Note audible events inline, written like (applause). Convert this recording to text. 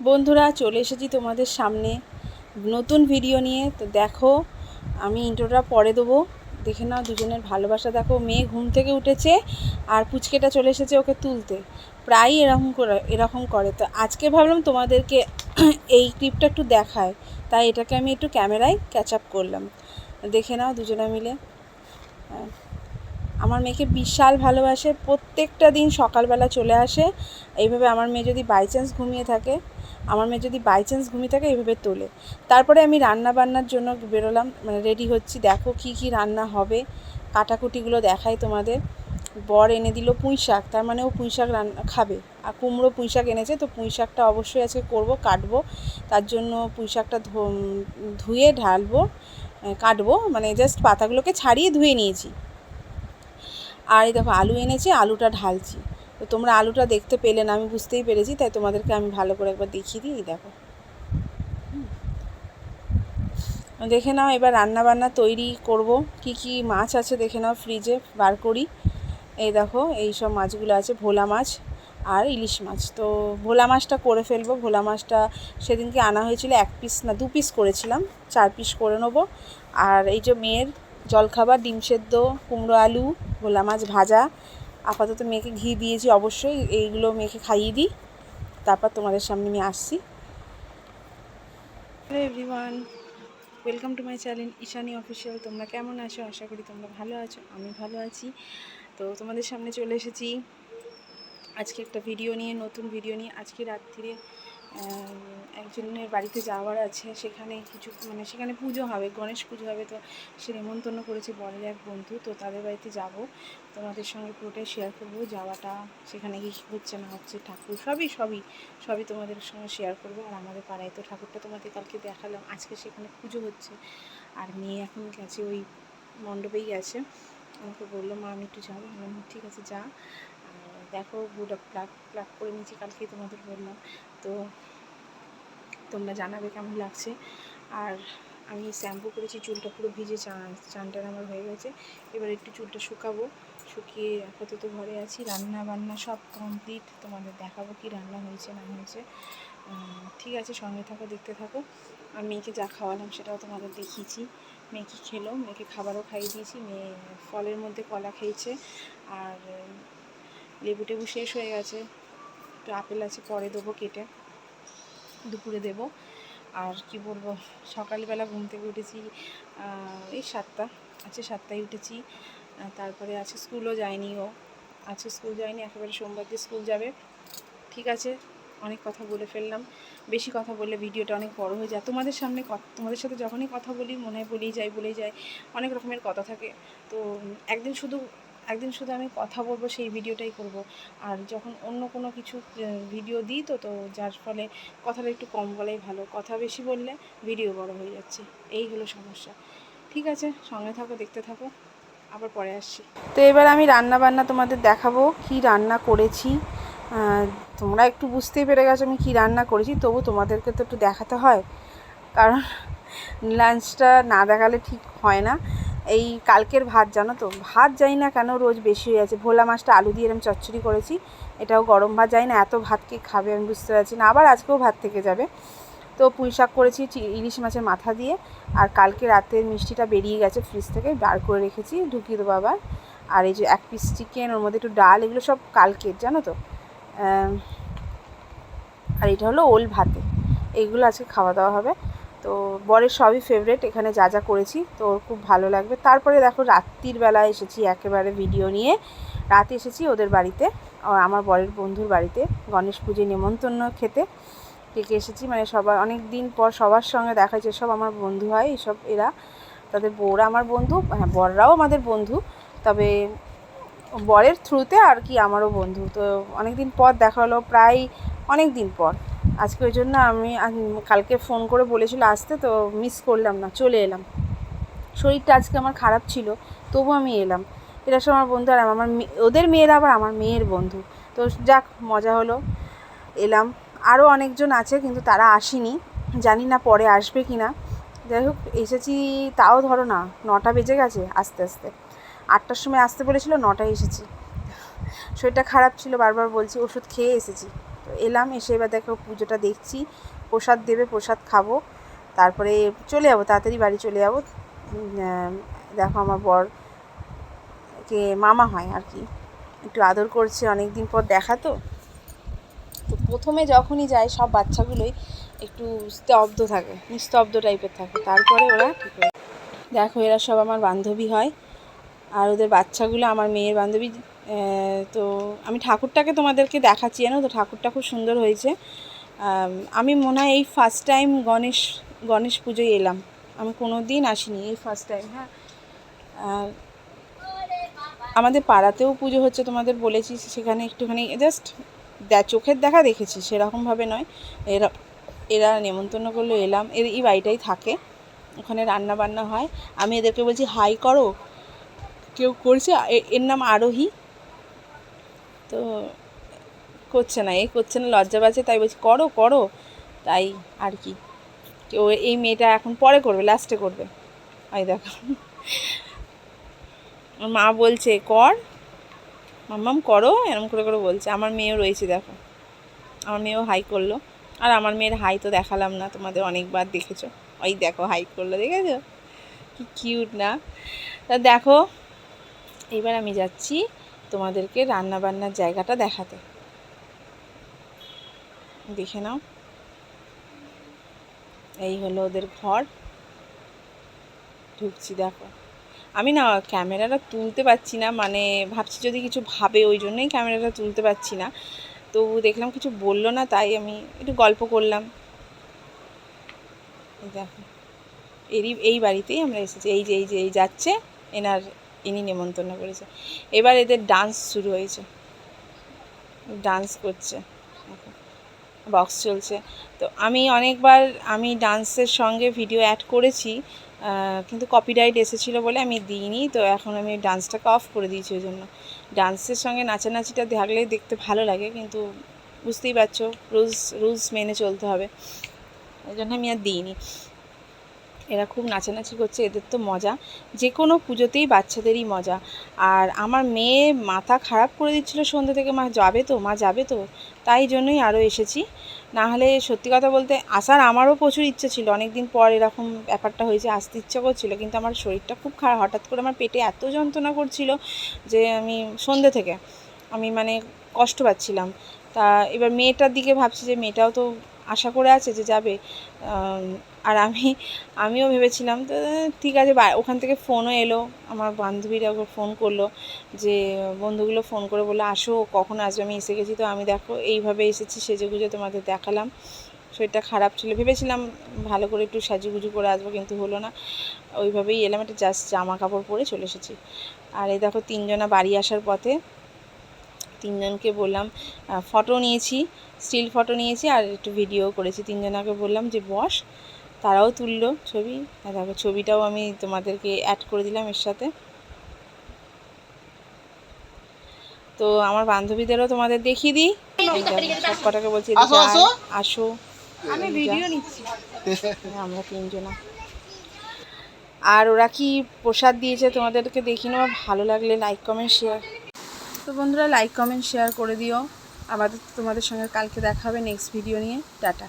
বন্ধুরা, চলে এসেছি তোমাদের সামনে নতুন ভিডিও নিয়ে। তো দেখো, আমি ইন্ট্রোটা পরে দেবো। দেখে নাও, দুজনের ভালোবাসা। দেখো, মেয়ে ঘুম থেকে উঠেছে আর পুচকেটা চলে এসেছে ওকে তুলতে। প্রায়ই এরকম করে এরকম করে। তো আজকে ভাবলাম তোমাদেরকে (clears throat) এই ক্লিপটা একটু দেখায়। তাই এটাকে আমি একটু ক্যামেরায় ক্যাচ আপ করলাম। দেখে নাও, দুজনে মিলে। হ্যাঁ। আমার মেয়েকে বিশাল ভালোবাসে, প্রত্যেকটা দিন সকালবেলা চলে আসে। এইভাবে আমার মেয়ে যদি বাই চান্স ঘুমিয়ে থাকে, আমার মেয়ে যদি বাই চান্স ঘুমিয়ে থাকে, এইভাবে তোলে। তারপরে আমি রান্না বান্নার জন্য বেরোলাম মানে রেডি হচ্ছি। দেখো কি কি রান্না হবে। কাটাকুটিগুলো দেখাই তোমাদের। বর এনে দিল পুঁই শাক, তার মানে ও পুঁই শাক রান্না খাবে। আর কুমড়ো পুঁই শাক এনেছে, তো পুঁই শাকটা অবশ্যই আজকে করব, কাটবো। তার জন্য পুঁই শাকটা ধুয়ে, ঢালবো কাটবো। মানে জাস্ট পাতাগুলোকে ছাড়িয়ে ধুয়ে নিয়েছি। আর এই দেখো, আলু এনেছি, আলুটা ঢালছি। তো তোমরা আলুটা দেখতে পেলে না, আমি বুঝতেই পেরেছি, তাই তোমাদেরকে আমি ভালো করে একবার দেখিয়ে দিই দেখো। দেখে নাও, এবার রান্না বান্না তৈরি করব। কি কি মাছ আছে দেখে নাও ফ্রিজে বার করি। এই দেখো, এই সব মাছগুলো আছে, ভোলা মাছ আর ইলিশ মাছ। তো ভোলা মাছটা করে ফেলব, ভোলা মাছটা সেদিনকে আনা হয়েছিল এক পিস না, দু পিস করেছিলাম, চার পিস করে নেব। আর এই যে মেয়ের জলখাবার, ডিম সেদ্ধ, কুমড়ো আলু ভোলা মাছ ভাজা। আপাতত মেয়েকে ঘি দিয়েছি অবশ্যই, এইগুলো মেয়েকে খাইয়ে দিই। তারপর তোমাদের সামনে আমি আসছি। Hello everyone welcome to my channel Ishani official তোমরা কেমন আছো? আশা করি তোমরা ভালো আছো, আমি ভালো আছি। তো তোমাদের সামনে চলে এসেছি। আজকে একটা ভিডিও নিয়ে, নতুন ভিডিও নিয়ে। আজকে রাত্রিরে একজনের বাড়িতে যাওয়ার আছে, সেখানে কিছু মানে সেখানে পুজো হবে, গণেশ পুজো হবে, তো সে নেমন্তন্ন করেছে বরের এক বন্ধু, তো তাদের বাড়িতে যাব। তোমাদের সঙ্গে পুরোটাই শেয়ার করব, যাওয়াটা সেখানে কি হচ্ছে না হচ্ছে, ঠাকুর সবই সবই সবই তোমাদের সঙ্গে শেয়ার করব। আর আমাদের পাড়ায় তো ঠাকুরটা তোমাদের কালকে দেখালাম, আজকে সেখানে পুজো হচ্ছে। আর মেয়ে এখন গেছে, ওই মণ্ডপেই গেছে। আমাকে বলল, মা, আমি একটু যাব। ঠিক আছে, যা। দেখো বুটা প্লাগ প্লাগ করে নিয়েছি কালকে তোমাদের বললাম। তো তোমরা জানাবে কেমন লাগছে। আর আমি শ্যাম্পু করেছি, চুলটা পুরো ভিজে চান টান আমার হয়ে গেছে। এবার একটু চুলটা শুকাবো। শুকিয়ে আপাতত ঘরে আছি। রান্না বান্না সব কমপ্লিট তোমাদের দেখাবো কি রান্না হয়েছে, না হয়েছে। ঠিক আছে, সঙ্গে থাকো, দেখতে থাকো। আর মেয়েকে যা খাওয়ালাম সেটাও তোমাদের দেখিয়েছি। মেয়ে কি খেলো, মেয়েকে খাবারও খাইয়ে দিয়েছি। মেয়ে ফলের মধ্যে কলা খেয়েছে। আর লেবু টেবু শেষ হয়ে গেছে। একটু আপেল আছে, পরে দেবো কেটে। দুপুরে দেবো। আর কি বলব, সকালবেলা ঘুম থেকে উঠেছি এই সাতটা আছে সাতটায় উঠেছি। তারপরে আছে স্কুলও যায়নি ও। আছে স্কুল যায়নি, একেবারে সোমবার দিয়ে স্কুল যাবে। ঠিক আছে, অনেক কথা বলে ফেললাম। বেশি কথা বললে ভিডিওটা অনেক বড় হয়ে যায়। তোমাদের সামনে তোমাদের সাথে যখনই কথা বলি, মনে হয় বলেই যাই বলেই যাই অনেক রকমের কথা থাকে। তো একদিন শুধু একদিন শুধু আমি কথা বলব, সেই ভিডিওটাই করব। আর যখন অন্য কোনো কিছু ভিডিও দিই তো তো যার ফলে কথাটা একটু কম বলাই ভালো। কথা বেশি বললে ভিডিও বড় হয়ে যাচ্ছে। এই হলো সমস্যা। ঠিক আছে, সঙ্গে থাকো, দেখতে থাকো। আবার পরে আসছি। তো এবার আমি রান্না বান্না তোমাদের দেখাবো, কি রান্না করেছি। তোমরা একটু বুঝতেই পেরে গেছো আমি কি রান্না করেছি, তবু তোমাদেরকে তো একটু দেখাতে হয়। কারণ লাঞ্চটা না দেখালে ঠিক হয় না। এই কালকের ভাত, জানো তো? ভাত যাই না কেন রোজ বেশি হয়ে আছে ভোলা মাছটা আলু দিয়ে এরকম চচ্চড়ি করেছি। এটাও গরম ভাত যাই না এত ভাত কে খাবে, আমি বুঝতে পারছি না। আবার আজকেও ভাত থেকে যাবে। তো পুঁই শাক করেছি ইলিশ মাছের মাথা দিয়ে। আর কালকে রাতের মিষ্টিটা বেরিয়ে গেছে ফ্রিজ থেকে, বার করে রেখেছি, ঢুকিয়ে দেবো আবার। আর এই যে এক পিস চিকেন ওর মধ্যে একটু ডাল, এগুলো সব কালকের, জানো তো? আর এটা হলো ওল ভাতে। এইগুলো আজকে খাওয়া দাওয়া হবে। তো বরের সবই ফেভারেট এখানে যা যা করেছি, তো ওর খুব ভালো লাগবে। তারপরে দেখো রাত্রির বেলা এসেছি একেবারে ভিডিও নিয়ে। রাতে এসেছি ওদের বাড়িতে আমার বরের বন্ধুর বাড়িতে, গণেশ পুজোয় নেমন্তন্ন খেতে। ডেকে এসেছি মানে সবার অনেক দিন পর সবার সঙ্গে দেখা যায় সব আমার বন্ধু হয় এইসব এরা, তাদের বউরা আমার বন্ধু হ্যাঁ বররাও আমাদের বন্ধু, তবে বরের থ্রুতে আর কি আমারও বন্ধু। তো অনেক দিন পর দেখা হলো, প্রায় অনেক দিন পর। আজকে ওই জন্য আমি কালকে ফোন করে বলেছিল আসতে, তো মিস করলাম না, চলে এলাম। শরীরটা আজকে আমার খারাপ ছিল তবু আমি এলাম। এরা সব আমার বন্ধু আর আমার ওদের মেয়েরা আবার আমার মেয়ের বন্ধু। তো যাক, মজা হলো, এলাম। আরও অনেকজন আছে, কিন্তু তারা আসেনি। জানি না পরে আসবে কি না যাই হোক, এসেছি তাও ধরো না, নটা বেজে গেছে আস্তে আস্তে। আটটার সময় আসতে বলেছিল, নটায় এসেছি। শরীরটা খারাপ ছিল, বারবার বলছি, ওষুধ খেয়ে এসেছি। এলাম, এসে এবার দেখো পুজোটা দেখছি। প্রসাদ দেবে, প্রসাদ খাব। তারপরে চলে যাব, তাড়াতাড়ি বাড়ি চলে যাব। দেখো আমার বর কে মামা হয় আর কি। একটু আদর করছে অনেক দিন পর দেখা তো। তো প্রথমে যখনই যায়, সব বাচ্চাগুলোই একটু স্তব্ধ থাকে, নিস্তব্ধ টাইপের থাকে। তারপরে ওরা দেখো, এরা সব আমার বান্ধবী হয়। আর ওদের বাচ্চাগুলো আমার মেয়ের বান্ধবী। তো আমি ঠাকুরটাকে তোমাদেরকে দেখাচ্ছি, জানো তো? ঠাকুরটা খুব সুন্দর হয়েছে। আমি মনে হয় এই ফার্স্ট টাইম গণেশ গণেশ পুজোয় এলাম। আমি কোনো দিন আসিনি এই ফার্স্ট টাইম হ্যাঁ। আমাদের পাড়াতেও পুজো হচ্ছে, তোমাদের বলেছি, সেখানে একটুখানি জাস্ট চোখের দেখা দেখেছি, সেরকমভাবে নয়। এরা এরা নেমন্তন্ন করল, এলাম। এর, এই বাড়িটাই থাকে, ওখানে রান্না বান্না হয়। আমি এদেরকে বলছি, হাই করো। কেউ করছে এর নাম আরোহী। তো করছে না এই করছে না, লজ্জা পাচ্ছে, তাই বলছি, করো করো। তাই আর কি। কেউ এই মেয়েটা এখন পরে করবে লাস্টে করবে। এই দেখো। মা বলছে, কর। মাম্মাম করো। এরম করে করে বলছে। আমার মেয়েও রয়েছে, দেখো। আমার মেয়েও হাই করল। আর আমার মেয়ের হাই তো দেখালাম না, তোমাদের অনেকবার দেখেছ। ওই দেখো হাই করল, দেখেছ? কি কিউট না? তা দেখো, এবার আমি যাচ্ছি। তোমাদেরকে রান্না বান্নার জায়গাটা দেখাতে। দেখে নাও। এই হলো ওদের ঘর। ঢুকছি, দেখো। আমি না ক্যামেরাটা তুলতে পারছি না মানে ভাবছি যদি কিছু ভাবে, ওই জন্যই ক্যামেরাটা তুলতে পারছি না। তো দেখলাম কিছু বলল না, তাই আমি একটু গল্প করলাম। দেখো, এরই, এই বাড়িতেই আমরা এসেছি। এই যে এই যে, এই যাচ্ছে, এনার ইনি নেমন্তন্ন করেছে। এবার এদের ডান্স শুরু হয়েছে। ডান্স করছে। বক্স চলছে। তো আমি অনেকবার আমি ডান্সের সঙ্গে ভিডিও অ্যাড করেছি কিন্তু কপিরাইট এসেছিল বলে আমি দিইনি। তো এখন আমি ডান্সটাকে অফ করে দিয়েছি ওই জন্য। ডান্সের সঙ্গে নাচানাচিটা থাকলে দেখতে ভালো লাগে, কিন্তু বুঝতেই পারছ রুলস রুলস মেনে চলতে হবে। ওই জন্য আমি আর দিইনি। এরা খুব নাচানাচি করছে, এদের তো মজা। যে কোনো পুজোতেই বাচ্চাদেরই মজা। আর আমার মেয়ে মাথা খারাপ করে দিচ্ছিল সন্ধ্যে থেকে, মা যাবে তো, মা যাবে তো। তাই জন্যই আরও এসেছি। না হলে সত্যি কথা বলতে আসার আমারও প্রচুর ইচ্ছে ছিল। অনেক দিন পর এরকম ব্যাপারটা হয়েছে, আসতে ইচ্ছা করছিল, কিন্তু আমার শরীরটা খুব খারাপ। হঠাৎ করে আমার পেটে এত যন্ত্রণা করছিল যে আমি সন্ধ্যে থেকে আমি মানে কষ্ট পাচ্ছিলাম। তা এবার মেয়েটার দিকে ভাবছি যে, মেয়েটাও তো আশা করে আছে যে যাবে। আর আমি, আমিও ভেবেছিলাম, তো ঠিক আছে ওখান থেকে ফোনও এলো, আমার বান্ধবীরা ওকে ফোন করল, যে, বন্ধুগুলো ফোন করে বলল, আসো, কখন আসবে? আমি এসে গেছি তো, আমি দেখো, এইভাবে এসেছি সেজে গুজে তোমাদের দেখালাম। শরীরটা খারাপ ছিল, ভেবেছিলাম ভালো করে একটু সাজুগুজু করে আসব, কিন্তু হলো না। ওইভাবেই এলাম, একটা জাস্ট জামা কাপড় পরে চলে এসেছি। আর এই দেখো, তিনজনা বাড়ি আসার পথে তিনজনকে বললাম ফটো নিয়েছি স্টিল ফটো নিয়েছি, আর একটু ভিডিও করেছি। তিনজনাকে বললাম, যে, বস তারাও তুললো ছবি। আর তারপর ছবিটাও আমি তোমাদেরকে অ্যাড করে দিলাম এর সাথে। তো আমার বান্ধবীদেরও তোমাদের দেখিয়ে দিই। সব কটাকে বলছি আসো, আসো। আসো। আমি ভিডিও নিচ্ছি। আমরা তিনজনা। আর ওরা কি প্রসাদ দিয়েছে তোমাদেরকে দেখি নেওয়া ভালো লাগলে লাইক কমেন্ট শেয়ার তো বন্ধুরা লাইক কমেন্ট শেয়ার করে দিও। আবার তোমাদের সঙ্গে কালকে দেখা হবে নেক্সট ভিডিও নিয়ে। টাটা।